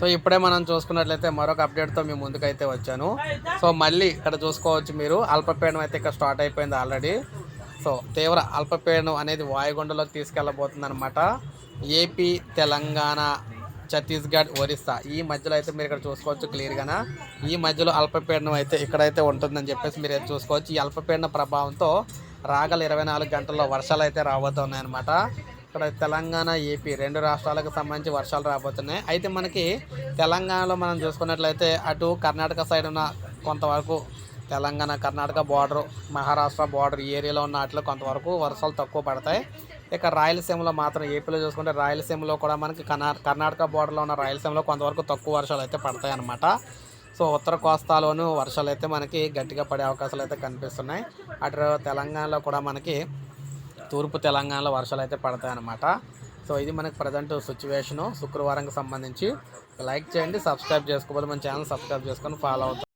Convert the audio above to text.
So ఇప్పుడే మనం చూసుకున్నట్లయితే మరొక అప్డేట్తో మీ ముందుకైతే వచ్చాను. సో మళ్ళీ ఇక్కడ చూసుకోవచ్చు మీరు. అల్పపీడనం అయితే ఇక్కడ స్టార్ట్ అయిపోయింది ఆల్రెడీ సో తీవ్ర అల్పపీడనం అనేది వాయుగుండలోకి తీసుకెళ్ళబోతుంది అనమాట ఏపీ తెలంగాణ ఛత్తీస్గఢ్ ఒరిస్సా ఈ మధ్యలో అయితే మీరు ఇక్కడ చూసుకోవచ్చు క్లియర్గానే? ఈ మధ్యలో అల్పపీడనం అయితే ఇక్కడైతే ఉంటుందని చెప్పేసి మీరు అయితే చూసుకోవచ్చు. ఈ అల్పపీడన ప్రభావంతో రాగల ఇరవై నాలుగు గంటల్లో వర్షాలు అయితే రాబోతున్నాయి అనమాట ఇక్కడ తెలంగాణ ఏపీ రెండు రాష్ట్రాలకు సంబంధించి వర్షాలు రాబోతున్నాయి. అయితే మనకి తెలంగాణలో మనం చూసుకున్నట్లయితే అటు కర్ణాటక సైడ్ ఉన్న కొంతవరకు తెలంగాణ కర్ణాటక బార్డర్ మహారాష్ట్ర బార్డర్ ఏరియాలో ఉన్న వాటిలో కొంతవరకు వర్షాలు తక్కువ పడతాయి. ఇక రాయలసీమలో మాత్రం ఏపీలో చూసుకుంటే రాయలసీమలో కూడా మనకి కర్ణా కర్ణాటక బార్డర్లో ఉన్న రాయలసీమలో కొంతవరకు తక్కువ వర్షాలు అయితే పడతాయి అన్నమాట. సో ఉత్తర కోస్తాలోనూ వర్షాలు అయితే మనకి గట్టిగా పడే అవకాశాలు అయితే కనిపిస్తున్నాయి. అటు తెలంగాణలో కూడా మనకి తూర్పు తెలంగాణలో వర్షాలు అయితే పడతాయన్నమాట సో ఇది మనకు ప్రజెంట్ సిచ్యువేషను శుక్రవారంకి సంబంధించి లైక్ చేయండి సబ్స్క్రైబ్ చేసుకోవాలి. మన ఛానల్ సబ్స్క్రైబ్ చేసుకొని ఫాలో అవుతాం